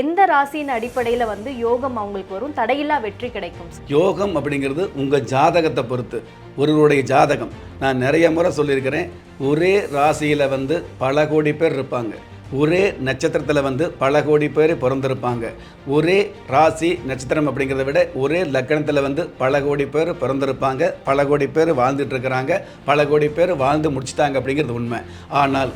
எந்த ராசியின் அடிப்படையில் வந்து யோகம் அவங்களுக்கு வரும்? தடையில்லா வெற்றி கிடைக்கும் யோகம் அப்படிங்கிறது உங்கள் ஜாதகத்தை பொறுத்து ஒருவருடைய ஜாதகம். நான் நிறைய முறை சொல்லியிருக்கிறேன் ஒரே ராசியில் வந்து பல கோடி பேர் இருப்பாங்க. ஒரே நட்சத்திரத்தில் வந்து பல கோடி பேர் பிறந்திருப்பாங்க. ஒரே ராசி நட்சத்திரம் அப்படிங்கிறத விட ஒரே லக்கணத்தில் வந்து பல கோடி பேர் பிறந்திருப்பாங்க. பல கோடி பேர் வாழ்ந்துட்டு இருக்கிறாங்க. பல கோடி பேர் வாழ்ந்து முடிச்சிட்டாங்க அப்படிங்கிறது உண்மை. ஆனால்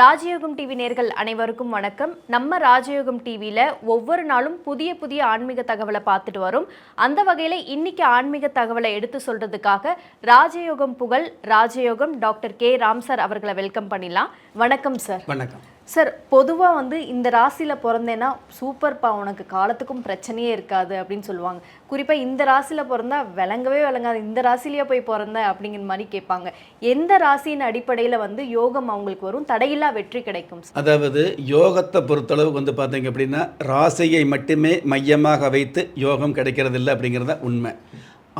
ராஜயோகம் டிவி நேர்கள் அனைவருக்கும் வணக்கம். நம்ம ராஜயோகம் டிவியில் ஒவ்வொரு நாளும் புதிய புதிய ஆன்மீக தகவலை பார்த்துட்டு வரும். அந்த வகையில் இன்னைக்கு ஆன்மீக தகவலை எடுத்து சொல்றதுக்காக ராஜயோகம் புகழ் Rajayogam doctor K. Ram sir அவர்களை வெல்கம் பண்ணிடலாம். வணக்கம் சார். வணக்கம். சார் பொதுவாக வந்து இந்த ராசியில் பிறந்தேன்னா சூப்பர்ப்பா உனக்கு காலத்துக்கும் பிரச்சனையே இருக்காது அப்படின்னு சொல்லுவாங்க. குறிப்பாக இந்த ராசியில் பிறந்தா விளங்கவே விளங்காது. இந்த ராசிலேயே போய் பிறந்த அப்படிங்கிற மாதிரி கேட்பாங்க. எந்த ராசியின் அடிப்படையில் வந்து யோகம் அவங்களுக்கு வரும்? தடையில்லா வெற்றி கிடைக்கும் அதாவது யோகத்தை பொறுத்தளவு வந்து பார்த்தீங்க அப்படின்னா ராசியை மட்டுமே மையமாக வைத்து யோகம் கிடைக்கிறது இல்லை அப்படிங்கிறது உண்மை.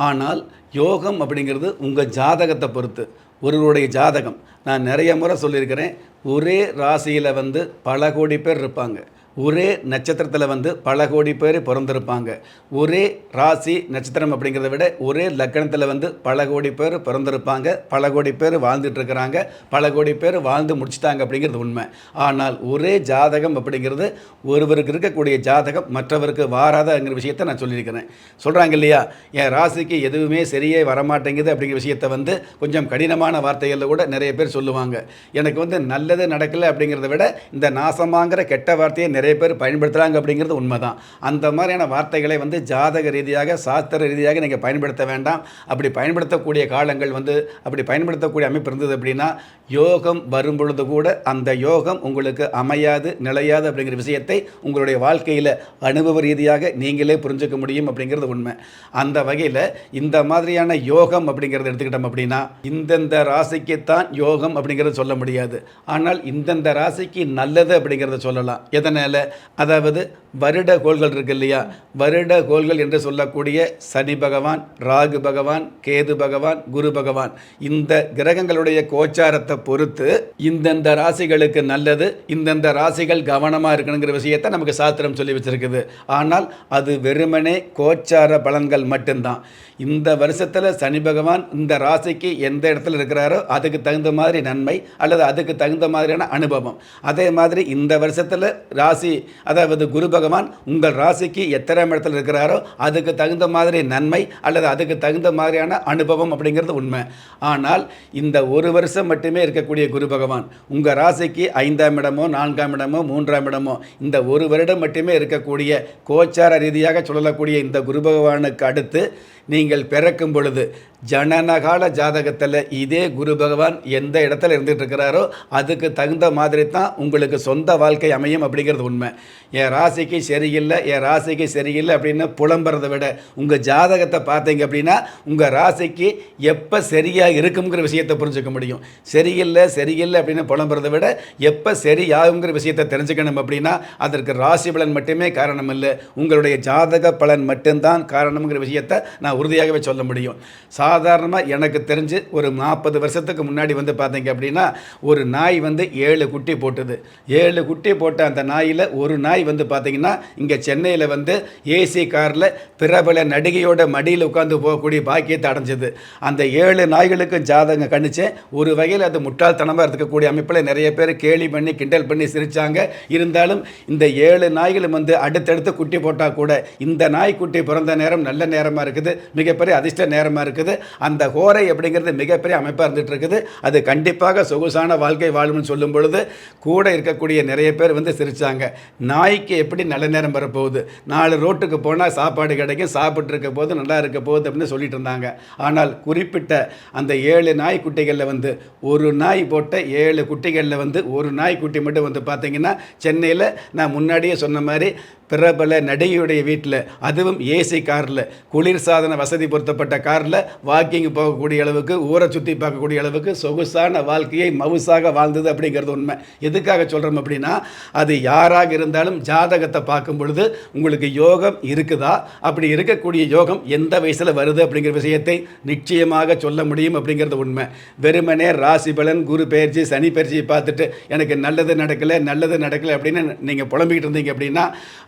ஆனால் யோகம் அப்படிங்கிறது உங்கள் ஜாதகத்தை பொறுத்து. ஒருவருடைய ஜாதகம். நான் நிறைய முறை சொல்லியிருக்கிறேன். ஒரே ராசியில் வந்து பல கோடி பேர் இருப்பாங்க. ஒரே நட்சத்திரத்தில் வந்து பல கோடி பேர் பிறந்திருப்பாங்க. ஒரே ராசி நட்சத்திரம் அப்படிங்கிறத விட ஒரே லக்கணத்தில் வந்து பல கோடி பேர் பிறந்திருப்பாங்க. பல கோடி பேர் வாழ்ந்துட்டுருக்கிறாங்க. பல கோடி பேர் வாழ்ந்து முடிச்சிட்டாங்க அப்படிங்கிறது உண்மை. ஆனால் ஒரே ஜாதகம் அப்படிங்கிறது ஒருவருக்கு இருக்கக்கூடிய ஜாதகம் மற்றவருக்கு வாராதங்கிற விஷயத்தை நான் சொல்லியிருக்கிறேன். சொல்கிறாங்க இல்லையா? என் ராசிக்கு எதுவுமே சரியே வரமாட்டேங்குது அப்படிங்கிற விஷயத்தை வந்து கொஞ்சம் கடினமான வார்த்தைகளில் கூட நிறைய பேர் சொல்லுவாங்க. எனக்கு வந்து நல்லது நடக்கலை அப்படிங்கிறத விட இந்த நாசமாங்கிற கெட்ட வார்த்தையை நிறைய நிறைய பேர் பயன்படுத்துகிறாங்க அப்படிங்கிறது உண்மை தான் அந்த மாதிரியான வார்த்தைகளை வந்து ஜாதக ரீதியாக சாஸ்திர ரீதியாக நீங்கள் பயன்படுத்த வேண்டாம். அப்படி பயன்படுத்தக்கூடிய காலங்கள் வந்து அப்படி பயன்படுத்தக்கூடிய அமைப்பு இருந்தது அப்படின்னா யோகம் வரும் பொழுது கூட அந்த யோகம் உங்களுக்கு அமையாது நிலையாது அப்படிங்கிற விஷயத்தை உங்களுடைய வாழ்க்கையில் அனுபவ ரீதியாக நீங்களே புரிஞ்சுக்க முடியும் அப்படிங்கிறது உண்மை. அந்த வகையில் இந்த மாதிரியான யோகம் அப்படிங்கிறத எடுத்துக்கிட்டோம் அப்படின்னா இந்தந்த ராசிக்குத்தான் யோகம் அப்படிங்கிறத சொல்ல முடியாது. ஆனால் இந்தந்த ராசிக்கு நல்லது அப்படிங்கிறத சொல்லலாம். எதனால்? அதாவது வருட கோள்கள் இருக்கு இல்லையா? வருட கோள்கள் என்று சொல்லக்கூடிய சனி பகவான் ராகு பகவான் கேது பகவான் குரு பகவான். இந்த கிரகங்களுடைய கோச்சாரத்தை பொறுத்து இந்தந்த ராசிகளுக்கு நல்லது இந்தந்த ராசிகள் கவனமாக இருக்கணுங்கிற விஷயத்தை நமக்கு சாஸ்திரம் சொல்லி வச்சிருக்குது. ஆனால் அது வெறுமனே கோச்சார பலன்கள் மட்டும்தான். இந்த வருஷத்தில் சனி பகவான் இந்த ராசிக்கு எந்த இடத்துல இருக்கிறாரோ அதுக்கு தகுந்த மாதிரி நன்மை அல்லது அதுக்கு தகுந்த மாதிரியான அனுபவம். அதே மாதிரி இந்த வருஷத்தில் ராசி அதாவது குரு பகவான் உங்கள் ராசிக்கு எத்தனாம் இடத்துல இருக்கிறாரோ அதுக்கு தகுந்த மாதிரி நன்மை அல்லது அதுக்கு தகுந்த மாதிரியான அனுபவம் அப்படிங்கிறது உண்மை. ஆனால் இந்த ஒரு வருஷம் மட்டுமே இருக்கக்கூடிய குரு பகவான் உங்கள் ராசிக்கு ஐந்தாம் இடமோ நான்காம் இடமோ மூன்றாம் இடமோ இந்த ஒரு வருடம் மட்டுமே இருக்கக்கூடிய கோச்சார ரீதியாக சொல்லக்கூடிய இந்த குரு பகவானுக்கு அடுத்து நீங்கள் பிறக்கும் பொழுது ஜனனகால ஜாதகத்தில் இதே குரு பகவான் எந்த இடத்துல இருந்துகிட்டு இருக்கிறாரோ அதுக்கு தகுந்த மாதிரி தான் உங்களுக்கு சொந்த வாழ்க்கை அமையும் அப்படிங்கிறது உண்மை. என் ராசிக்கு சரியில்லை என் ராசிக்கு சரியில்லை அப்படின்னு புலம்புறதை விட உங்கள் ஜாதகத்தை பார்த்தீங்க அப்படின்னா உங்கள் ராசிக்கு எப்போ சரியாக இருக்குங்கிற விஷயத்தை புரிஞ்சுக்க முடியும். சரியில்லை சரியில்லை அப்படின்னு புலம்புறதை விட எப்போ சரியாகுங்கிற விஷயத்தை தெரிஞ்சுக்கணும் அப்படின்னா அதற்கு ராசி பலன் மட்டுமே காரணம் இல்லை உங்களுடைய ஜாதக பலன் மட்டும்தான் காரணம்ங்கிற விஷயத்தை நான் உறுதியாகவே சொல்ல முடியும். சாதாரணமாக எனக்கு தெரிஞ்சு ஒரு நாற்பது வருஷத்துக்கு முன்னாடி வந்து பார்த்தீங்க அப்படின்னா ஒரு நாய் வந்து ஏழு குட்டி போட்டுது. ஏழு குட்டி போட்ட அந்த நாயில் ஒரு நாய் வந்து பார்த்தீங்கன்னா இங்கே சென்னையில் வந்து ஏசி காரில் பிரபல நடிகையோட மடியில் உட்காந்து போகக்கூடிய பாக்கியத்தை அடைஞ்சது. அந்த ஏழு நாய்களுக்கும் ஜாதகம் கணிச்சேன் ஒரு வகையில் அது முட்டாள்தனமாக இருக்கக்கூடிய அமைப்பில் நிறைய பேர் கேலி பண்ணி கிண்டல் பண்ணி சிரித்தாங்க இருந்தாலும் இந்த ஏழு நாய்களும் வந்து அடுத்தடுத்து குட்டி போட்டால் கூட இந்த நாய் குட்டி பிறந்த நேரம் நல்ல நேரமாக இருக்குது. மிகப்பெரிய அதிர்ஷ்ட நேரமாக இருக்குது. அந்த ஹோரை அப்படிங்கிறது மிகப்பெரிய அமைப்பாக இருந்துகிட்டு இருக்குது. அது கண்டிப்பாக சொகுசான வாழ்க்கை வாழும்னு சொல்லும் பொழுது கூட இருக்கக்கூடிய நிறைய பேர் வந்து சிரித்தாங்க நாய்க்கு எப்படி நல்ல நேரம் வரப்போகுது? நாலு ரோட்டுக்கு போனால் சாப்பாடு கிடைக்கும் சாப்பிட்டு இருக்க போது நல்லா இருக்க போகுது அப்படின்னு சொல்லிட்டு இருந்தாங்க. ஆனால் குறிப்பிட்ட அந்த ஏழு நாய் குட்டிகளில் வந்து ஒரு நாய் போட்ட ஏழு குட்டிகளில் வந்து ஒரு நாய் குட்டி மட்டும் வந்து பார்த்தீங்கன்னா சென்னையில் நான் முன்னாடியே சொன்ன மாதிரி பிரபல நடிகையுடைய வீட்டில் அதுவும் ஏசி காரில் குளிர்சாதன வசதி பொருத்தப்பட்ட காரில் வாக்கிங் போகக்கூடிய அளவுக்கு ஊரை சுற்றி பார்க்கக்கூடிய அளவுக்கு சொகுசான வாழ்க்கையை மவுசாக வாழ்ந்தது அப்படிங்கிறது உண்மை. எதுக்காக சொல்கிறோம் அப்படின்னா அது யாராக இருந்தாலும் ஜாதகத்தை பார்க்கும் பொழுது உங்களுக்கு யோகம் இருக்குதா? அப்படி இருக்கக்கூடிய யோகம் எந்த வயசில் வருது அப்படிங்கிற விஷயத்தை நிச்சயமாக சொல்ல முடியும் அப்படிங்கிறது உண்மை. வெறுமனே ராசி பலன் குரு பயிற்சி சனி பயிற்சியை பார்த்துட்டு எனக்கு நல்லது நடக்கலை நல்லது நடக்கலை அப்படின்னு நீங்கள் புலம்பிக்கிட்டு இருந்தீங்க அப்படின்னா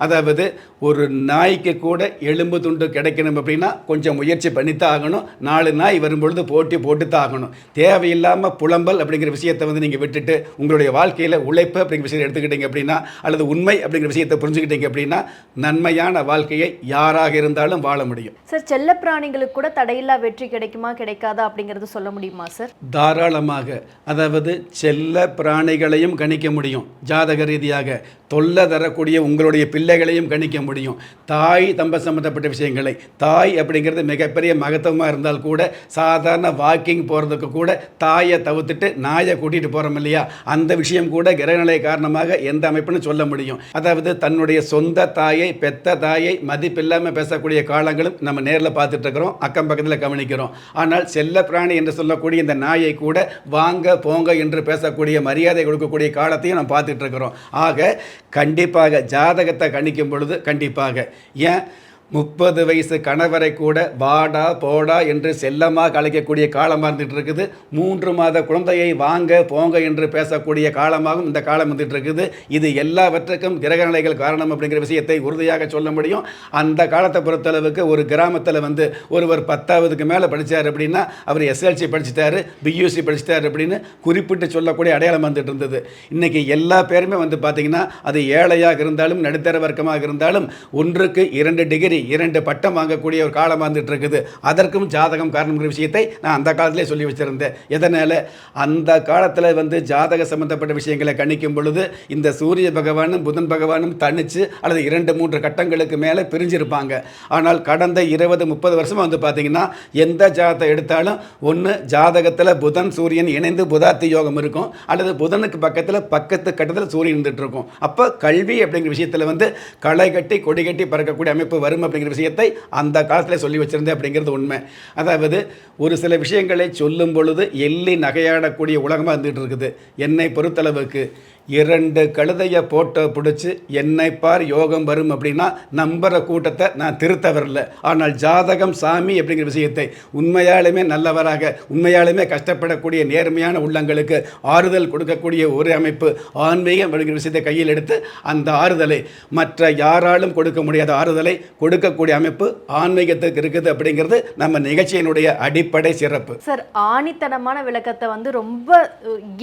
அதாவது ஒரு நாய்க்கு கூட எலும்பு துண்டு கிடைக்கணும் அப்படின்னா கொஞ்சம் முயற்சி பண்ணித்தான் ஆகணும். நாலு நாய் வரும்பொழுது போட்டி போட்டு தான் ஆகணும். தேவையில்லாமல் புலம்பல் அப்படிங்கிற விஷயத்தை வந்து நீங்கள் விட்டுட்டு உங்களுடைய வாழ்க்கையில் உழைப்பு அப்படிங்கிற விஷயத்தை எடுத்துக்கிட்டீங்க அப்படின்னா அல்லது உண்மை அப்படிங்கிற விஷயத்தை புரிஞ்சுக்கிட்டீங்க அப்படின்னா நன்மையான வாழ்க்கையை யாராக இருந்தாலும் வாழ முடியும். சார் செல்ல பிராணிகளுக்கு கூட தடையில்லா வெற்றி கிடைக்குமா கிடைக்காதா அப்படிங்கறது சொல்ல முடியுமா சார்? தாராளமாக. அதாவது செல்ல பிராணிகளையும் கணிக்க முடியும். ஜாதக ரீதியாக தொல்லை தரக்கூடிய உங்களுடைய பிள்ளைகளையும் கணிக்க முடியும். தாய் தம்ப சம்மந்தப்பட்ட விஷயங்களை. தாய் அப்படிங்கிறது மிகப்பெரிய மகத்துவமாக இருந்தால் கூட சாதாரண வாக்கிங் போகிறதுக்கு கூட தாயை தவிர்த்துட்டு நாயை கூட்டிகிட்டு போகிறோம் இல்லையா? அந்த விஷயம் கூட கிரகநிலை காரணமாக எந்த அமைப்புன்னு சொல்ல முடியும். அதாவது தன்னுடைய சொந்த தாயை பெத்த தாயை மதிப்பில்லாமல் பேசக்கூடிய காலங்களும் நம்ம நேரில் பார்த்துட்டு இருக்கிறோம் அக்கம் பக்கத்தில் கவனிக்கிறோம். ஆனால் செல்ல பிராணி என்று சொல்லக்கூடிய இந்த நாயை கூட வாங்க போங்க என்று பேசக்கூடிய மரியாதை கொடுக்கக்கூடிய காலத்தையும் நம்ம பார்த்துட்டு இருக்கிறோம் ஆக கண்டிப்பாக ஜாதகத்தை கணிக்கும் பொழுது கண்டிப்பாக. ஏன்? முப்பது வயசு கணவரை கூட வாடா போடா என்று செல்லமாக அழைக்கக்கூடிய காலமாக இருந்துகிட்டு இருக்குது மூன்று மாத குழந்தையை வாங்க போங்க என்று பேசக்கூடிய காலமாகவும் இந்த காலம் வந்துட்டு இருக்குது இது எல்லாவற்றுக்கும் கிரகநிலைகள் காரணம் அப்படிங்கிற விஷயத்தை உறுதியாக சொல்ல முடியும். அந்த காலத்தை பொறுத்தளவுக்கு ஒரு கிராமத்தில் வந்து ஒருவர் பத்தாவதுக்கு மேலே படித்தார் அப்படின்னா அவர் எஸ்எல்சி படிச்சிட்டாரு பியூசி படிச்சுட்டார் அப்படின்னு குறிப்பிட்டு சொல்லக்கூடிய அடையாளம் வந்துட்டு இருந்தது இன்றைக்கி எல்லா பேருமே வந்து பார்த்திங்கன்னா அது ஏழையாக இருந்தாலும் நடுத்தர வர்க்கமாக இருந்தாலும் ஒன்றுக்கு இரண்டு டிகிரி இரண்டு பட்டம் வாங்கக்கூடிய ஒரு காலம் வந்துட்டு இருக்குது அதற்கும் ஜாதகம் காரணம்ங்கிற விஷயத்தை நான் அந்த காலத்திலே சொல்லி வச்சிருந்தேன். எதனால்? அந்த காலத்தில் வந்து ஜாதக சம்பந்தப்பட்ட விஷயங்களை கணிக்கும் பொழுது இந்த சூரிய பகவானும் புதன் பகவானும் தனிச்சு அல்லது இரண்டு மூன்று கட்டங்களுக்கு மேலே பிரிஞ்சிருப்பாங்க. ஆனால் கடந்த இருபது முப்பது வருஷமாக வந்து பார்த்தீங்கன்னா எந்த ஜாதகத்தை எடுத்தாலும் ஒன்று ஜாதகத்தில் புதன் சூரியன் இணைந்து புதாத்தி யோகம் இருக்கும். அல்லது புதனுக்கு பக்கத்தில் பக்கத்து கட்டத்தில் சூரியன் இருந்துட்டு இருக்கும் அப்போ கல்வி அப்படிங்கிற விஷயத்தில் வந்து களை கட்டி கொடி கட்டி பறக்கக்கூடிய அமைப்பு வரும் அப்படிங்கிற விஷயத்தை அந்த காலத்தில் சொல்லி வச்சிருந்தேன் அப்படிங்கிறது உண்மை. அதாவது ஒரு சில விஷயங்களை சொல்லும் பொழுது எள்ளி நகையாடக்கூடிய உலகமாக இருந்துகிட்டு இருக்குது. என்னை பொறுத்தளவுக்கு இரண்டு கழுதையை போட்டோ பிடிச்சி என்னை பார் யோகம் வரும் அப்படின்னா நம்புகிற கூட்டத்தை நான் திருத்த வரல ஆனால் ஜாதகம் சாமி அப்படிங்கிற விஷயத்தை உண்மையாலுமே நல்லவராக உண்மையாலுமே கஷ்டப்படக்கூடிய நேர்மையான உள்ளங்களுக்கு ஆறுதல் கொடுக்கக்கூடிய ஒரு அமைப்பு ஆன்மீகம் அப்படிங்கிற விஷயத்தை கையில் எடுத்து அந்த ஆறுதலை மற்ற யாராலும் கொடுக்க முடியாத ஆறுதலை கொடுக்க கொடுக்கக்கூடிய அமைப்பு ஆன்மீகத்துக்கு இருக்குது அப்படிங்கிறது நம்ம நிகழ்ச்சியினுடைய அடிப்படை சிறப்பு. சார் ஆணித்தனமான விளக்கத்தை வந்து ரொம்ப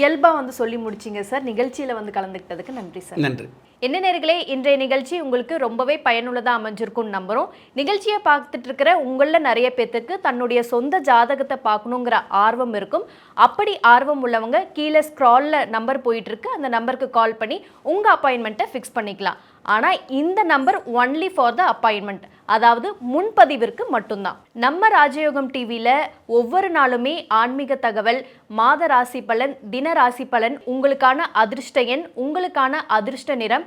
இயல்பா வந்து சொல்லி முடிச்சீங்க சார். நிகழ்ச்சியில வந்து கலந்துக்கிட்டதுக்கு நன்றி சார். நன்றி. என்ன நேர்களே இன்றைய நிகழ்ச்சி உங்களுக்கு ரொம்பவே பயனுள்ளதாக அமைஞ்சிருக்கும்னு நம்புகிறோம் நிகழ்ச்சியை பார்த்துட்டு இருக்கிற உங்களில் நிறைய பேர்த்துக்கு தன்னுடைய சொந்த ஜாதகத்தை பார்க்கணுங்கிற ஆர்வம் இருக்கும். அப்படி ஆர்வம் உள்ளவங்க கீழே ஸ்க்ராலில் நம்பர் போயிட்டு இருக்கு அந்த நம்பருக்கு கால் பண்ணி உங்கள் அப்பாயின்மெண்ட்டை ஃபிக்ஸ் பண்ணிக்கலாம். ஆனால் இந்த number only for the appointment அதாவது முன்பதிவிற்கு மட்டும்தான். நம்ம ராஜயோகம் டிவியில் ஒவ்வொரு நாளுமே ஆன்மீக தகவல் மாத ராசி பலன் தின ராசி பலன் உங்களுக்கான அதிர்ஷ்ட எண் உங்களுக்கான அதிர்ஷ்ட நிறம்